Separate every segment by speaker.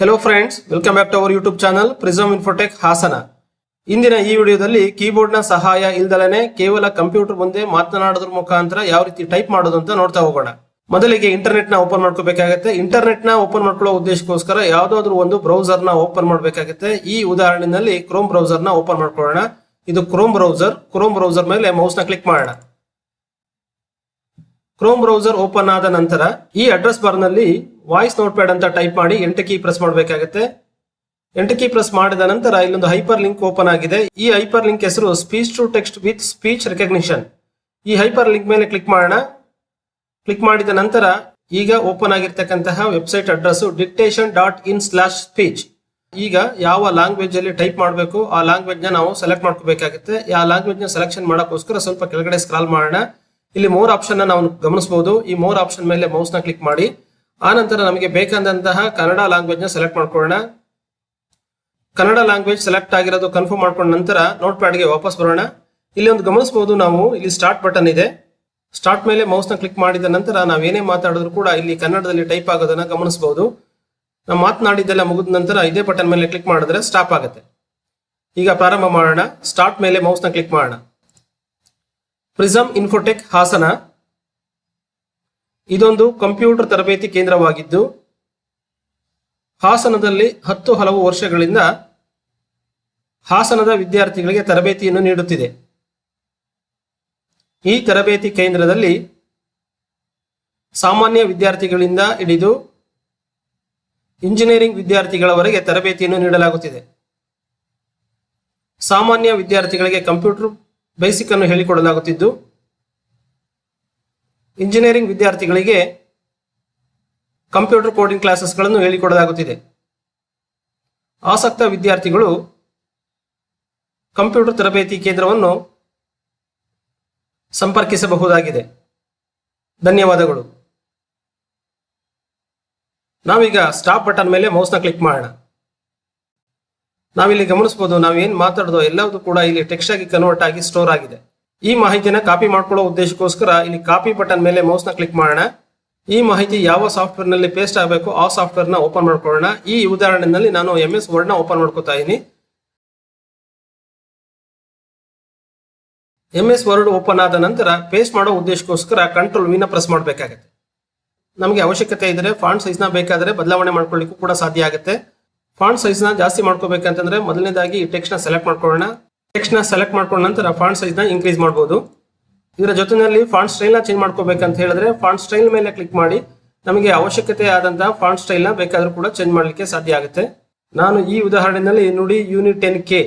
Speaker 1: Hello friends welcome back to our YouTube channel Prism Infotech Hassan ಇಂದಿನ ಈ ವಿಡಿಯೋದಲ್ಲಿ ಕೀಬೋರ್ಡ್ನ ಸಹಾಯ ಇಲ್ದಲನೆ ಕೇವಲ ಕಂಪ್ಯೂಟರ್ ಮುಂದೆ ಮಾತನಾಡೋದ್ರ ಮುಖಾಂತರ ಯಾವ ರೀತಿ ಟೈಪ್ ಮಾಡೋದು ಅಂತ ನೋಡ್ತಾ ಹೋಗೋಣ. ಮೊದಲಿಗೆ ಇಂಟರ್ನೆಟ್ನ ಓಪನ್ ಮಾಡ್ಕೋಬೇಕಾಗುತ್ತೆ. ಇಂಟರ್ನೆಟ್ನ ಓಪನ್ ಮಾಡ್ಕೊಳ್ಳೋ ಉದ್ದೇಶಕ್ಕೋಸ್ಕರ ಯಾವ್ದಾದ್ರು ಒಂದು ಬ್ರೌಸರ್ನ ಓಪನ್ ಮಾಡಬೇಕಾಗುತ್ತೆ. ಈ ಉದಾಹರಣೆಯಲ್ಲಿ ಕ್ರೋಮ್ ಬ್ರೌಸರ್ನ ಓಪನ್ ಮಾಡ್ಕೊಳ್ಳೋಣ. ಇದು ಕ್ರೋಮ್ ಬ್ರೌಸರ್ ಕ್ರೋಮ್ ಬ್ರೌಸರ್ ಮೇಲೆ ಮೌಸ್ನ ಕ್ಲಿಕ್ ಮಾಡೋಣ. ಕ್ರೋಮ್ ಬ್ರೌಸರ್ ಓಪನ್ ಆದ ನಂತರ ಈ ಅಡ್ರೆಸ್ ಬಾರ್ನಲ್ಲಿ ವಾಯ್ಸ್ ನೋಟ್ ಪ್ಯಾಡ್ ಅಂತ ಟೈಪ್ ಮಾಡಿ ಎಂಟು ಕೀ ಪ್ರೆಸ್ ಮಾಡಬೇಕಾಗುತ್ತೆ. ಎಂಟು ಕೀ ಪ್ರೆಸ್ ಮಾಡಿದ ನಂತರ ಇಲ್ಲೊಂದು ಹೈಪರ್ ಲಿಂಕ್ ಓಪನ್ ಆಗಿದೆ. ಈ ಹೈಪರ್ ಲಿಂಕ್ ಹೆಸರು speech to text with speech recognition ಈ ಹೈಪರ್ ಲಿಂಕ್ ಮೇಲೆ ಕ್ಲಿಕ್ ಮಾಡೋಣ. ಕ್ಲಿಕ್ ಮಾಡಿದ ನಂತರ ಈಗ open ಆಗಿರ್ತಕ್ಕಂತಹ website address dictation dot in slash speech ಈಗ ಯಾವ ಲ್ಯಾಂಗ್ವೇಜ್ ಅಲ್ಲಿ ಟೈಪ್ ಮಾಡಬೇಕು, ಆ ಲ್ಯಾಂಗ್ವೇಜ್ನ ನಾವು ಸೆಲೆಕ್ಟ್ ಮಾಡ್ಕೋಬೇಕಾಗುತ್ತೆ. ಆ ಲ್ಯಾಂಗ್ವೇಜ್ನ ಸೆಲೆಕ್ಷನ್ ಮಾಡೋಕ್ಕೋಸ್ಕರ ಸ್ವಲ್ಪ ಕೆಳಗಡೆ ಸ್ಕ್ರಾಲ್ ಮಾಡೋಣ. ಇಲ್ಲಿ ಮೋರ್ ಆಪ್ಷನ್ ನಾವು ಗಮನಿಸಬಹುದು ಈ ಮೋರ್ ಆಪ್ಷನ್ ಮೇಲೆ ಮೌಸ್ನ ಕ್ಲಿಕ್ ಮಾಡಿ. ಆ ನಂತರ ನಮಗೆ ಬೇಕಾದಂತಹ ಕನ್ನಡ ಲ್ಯಾಂಗ್ವೇಜ್ನ ಸೆಲೆಕ್ಟ್ ಮಾಡ್ಕೊಳ್ಳೋಣ. ಕನ್ನಡ ಲ್ಯಾಂಗ್ವೇಜ್ ಸೆಲೆಕ್ಟ್ ಆಗಿರೋದು ಕನ್ಫರ್ಮ್ ಮಾಡ್ಕೊಂಡ ನಂತರ ನೋಟ್ ಪ್ಯಾಡ್ಗೆ ವಾಪಸ್ ಬರೋಣ. ಇಲ್ಲಿ ಒಂದು ಗಮನಿಸಬಹುದು ನಾವು, ಇಲ್ಲಿ ಸ್ಟಾರ್ಟ್ ಬಟನ್ ಇದೆ. ಸ್ಟಾರ್ಟ್ ಮೇಲೆ ಮೌಸ್ನ ಕ್ಲಿಕ್ ಮಾಡಿದ ನಂತರ ನಾವೇನೇ ಮಾತಾಡಿದ್ರು ಕೂಡ ಇಲ್ಲಿ ಕನ್ನಡದಲ್ಲಿ ಟೈಪ್ ಆಗೋದನ್ನ ಗಮನಿಸಬಹುದು ನಾವು ಮಾತನಾಡಿದ್ದೆಲ್ಲ ಮುಗಿದ ನಂತರ ಇದೇ ಬಟನ್ ಮೇಲೆ ಕ್ಲಿಕ್ ಮಾಡಿದ್ರೆ ಸ್ಟಾಪ್ ಆಗುತ್ತೆ. ಈಗ ಪ್ರಾರಂಭ ಮಾಡೋಣ. ಸ್ಟಾರ್ಟ್ ಮೇಲೆ ಮೌಸ್ನ ಕ್ಲಿಕ್ ಮಾಡೋಣ. Prism Infotech Hassan. ಇದೊಂದು ಕಂಪ್ಯೂಟರ್ ತರಬೇತಿ ಕೇಂದ್ರವಾಗಿದ್ದು, ಹಾಸನದಲ್ಲಿ ಹತ್ತು ಹಲವು ವರ್ಷಗಳಿಂದ ಹಾಸನದ ವಿದ್ಯಾರ್ಥಿಗಳಿಗೆ ತರಬೇತಿಯನ್ನು ನೀಡುತ್ತಿದೆ. ಈ ತರಬೇತಿ ಕೇಂದ್ರದಲ್ಲಿ ಸಾಮಾನ್ಯ ವಿದ್ಯಾರ್ಥಿಗಳಿಂದ ಹಿಡಿದು ಇಂಜಿನಿಯರಿಂಗ್ ವಿದ್ಯಾರ್ಥಿಗಳವರೆಗೆ ತರಬೇತಿಯನ್ನು ನೀಡಲಾಗುತ್ತಿದೆ. ಸಾಮಾನ್ಯ ವಿದ್ಯಾರ್ಥಿಗಳಿಗೆ ಕಂಪ್ಯೂಟರ್ ಬೇಸಿಕ್ ಅನ್ನು ಹೇಳಿಕೊಡಲಾಗುತ್ತಿದ್ದು ಇಂಜಿನಿಯರಿಂಗ್ ವಿದ್ಯಾರ್ಥಿಗಳಿಗೆ ಕಂಪ್ಯೂಟರ್ ಕೋಡಿಂಗ್ ಕ್ಲಾಸಸ್ಗಳನ್ನು ಹೇಳಿಕೊಡಲಾಗುತ್ತಿದೆ. ಆಸಕ್ತ ವಿದ್ಯಾರ್ಥಿಗಳು ಕಂಪ್ಯೂಟರ್ ತರಬೇತಿ ಕೇಂದ್ರವನ್ನು ಸಂಪರ್ಕಿಸಬಹುದಾಗಿದೆ. ಧನ್ಯವಾದಗಳು. ನಾವೀಗ ಸ್ಟಾಪ್ ಬಟನ್ ಮೇಲೆ ಮೌಸ್ನ ಕ್ಲಿಕ್ ಮಾಡೋಣ. ನಾವಿಲ್ಲಿ ಗಮನಿಸಬಹುದು ನಾವೇನು ಮಾತಾಡೋದು ಎಲ್ಲವೂ ಕೂಡ ಇಲ್ಲಿ ಟೆಕ್ಸ್ಟ್ ಆಗಿ ಕನ್ವರ್ಟ್ ಆಗಿ ಸ್ಟೋರ್ ಆಗಿದೆ. ಈ ಮಾಹಿತಿನ ಕಾಪಿ ಮಾಡ್ಕೊಳ್ಳೋ ಉದ್ದೇಶಕ್ಕೋಸ್ಕರ ಇಲ್ಲಿ ಕಾಪಿ ಬಟನ್ ಮೇಲೆ ಮೌಸ್ನ ಕ್ಲಿಕ್ ಮಾಡೋಣ. ಈ ಮಾಹಿತಿ ಯಾವ ಸಾಫ್ಟ್ವೇರ್ನಲ್ಲಿ ಪೇಸ್ಟ್ ಆಗಬೇಕು ಆ ಸಾಫ್ಟ್ವೇರ್ನ ಓಪನ್ ಮಾಡ್ಕೊಳ್ಳೋಣ. ಈ ಉದಾಹರಣೆಯಲ್ಲಿ ನಾನು ಎಂ ಎಸ್ ವರ್ಡ್ನ ಓಪನ್ ಮಾಡ್ಕೋತಾ ಇದ್ದೀನಿ ಎಂ ಎಸ್ ವರ್ಡ್ ಓಪನ್ ಆದ ನಂತರ ಪೇಸ್ಟ್ ಮಾಡೋ ಉದ್ದೇಶಕ್ಕೋಸ್ಕರ ಕಂಟ್ರೋಲ್ ವಿನ ಪ್ರೆಸ್ ಮಾಡಬೇಕಾಗುತ್ತೆ. ನಮಗೆ ಅವಶ್ಯಕತೆ ಇದ್ದರೆ ಫಾಂಟ್ ಸೈಜ್ನ ಬೇಕಾದರೆ ಬದಲಾವಣೆ ಮಾಡ್ಕೊಳ್ಳಿಕ್ಕೂ ಕೂಡ ಸಾಧ್ಯ ಆಗುತ್ತೆ. ಫಾಂಟ್ ಸೈಜ್ನ ಜಾಸ್ತಿ ಮಾಡ್ಕೋಬೇಕಂತಂದ್ರೆ ಮೊದಲನೇದಾಗಿ ಈ ಟೆಕ್ಸ್ಟ್ನ ಸೆಲೆಕ್ಟ್ ಮಾಡ್ಕೊಳ್ಳೋಣ. ಟೆಕ್ಸ್ಟ್ನ ಸೆಲೆಕ್ಟ್ ಮಾಡ್ಕೊಂಡ ನಂತರ ಫಾಂಟ್ ಸೈಜ್ನ ಇನ್ಕ್ರೀಸ್ ಮಾಡಬಹುದು ಇದರ ಜೊತೆಯಲ್ಲಿ ಫಾಂಟ್ ಸ್ಟೈಲ್ನ ಚೇಂಜ್ ಮಾಡ್ಕೋಬೇಕಂತ ಹೇಳಿದ್ರೆ ಫಾಂಟ್ ಸ್ಟೈಲ್ ಮೇಲೆ ಕ್ಲಿಕ್ ಮಾಡಿ ನಮಗೆ ಅವಶ್ಯಕತೆ ಆದಂತಹ ಫಾಂಟ್ ಸ್ಟೈಲ್ನ ಬೇಕಾದ್ರೂ ಕೂಡ ಚೇಂಜ್ ಮಾಡಲಿಕ್ಕೆ ಸಾಧ್ಯ ಆಗುತ್ತೆ. ನಾನು ಈ ಉದಾಹರಣೆಯಲ್ಲಿ ನೋಡಿ ಯೂನಿಟ್ ಟೆನ್ ಕೆ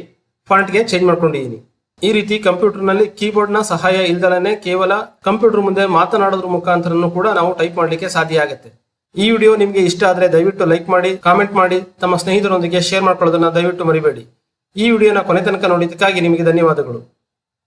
Speaker 1: ಫಾಂಟ್ಗೆ ಚೇಂಜ್ ಮಾಡ್ಕೊಂಡಿದ್ದೀನಿ. ಈ ರೀತಿ ಕಂಪ್ಯೂಟರ್ನಲ್ಲಿ ಕೀಬೋರ್ಡ್ನ ಸಹಾಯ ಇಲ್ದಲೇ ಕೇವಲ ಕಂಪ್ಯೂಟರ್ ಮುಂದೆ ಮಾತನಾಡೋದ್ರ ಮುಖಾಂತರನೂ ಕೂಡ ನಾವು ಟೈಪ್ ಮಾಡಲಿಕ್ಕೆ ಸಾಧ್ಯ ಆಗುತ್ತೆ. ಈ ವಿಡಿಯೋ ನಿಮಗೆ ಇಷ್ಟ ಆದ್ರೆ ದಯವಿಟ್ಟು ಲೈಕ್ ಮಾಡಿ ಕಾಮೆಂಟ್ ಮಾಡಿ, ತಮ್ಮ ಸ್ನೇಹಿತರೊಂದಿಗೆ ಶೇರ್ ಮಾಡ್ಕೊಳ್ಳೋದನ್ನ ದಯವಿಟ್ಟು ಮರಿಬೇಡಿ. ಈ ವಿಡಿಯೋನ ಕೊನೆ ತನಕ ನೋಡಿದ್ದಕ್ಕಾಗಿ ನಿಮಗೆ ಧನ್ಯವಾದಗಳು.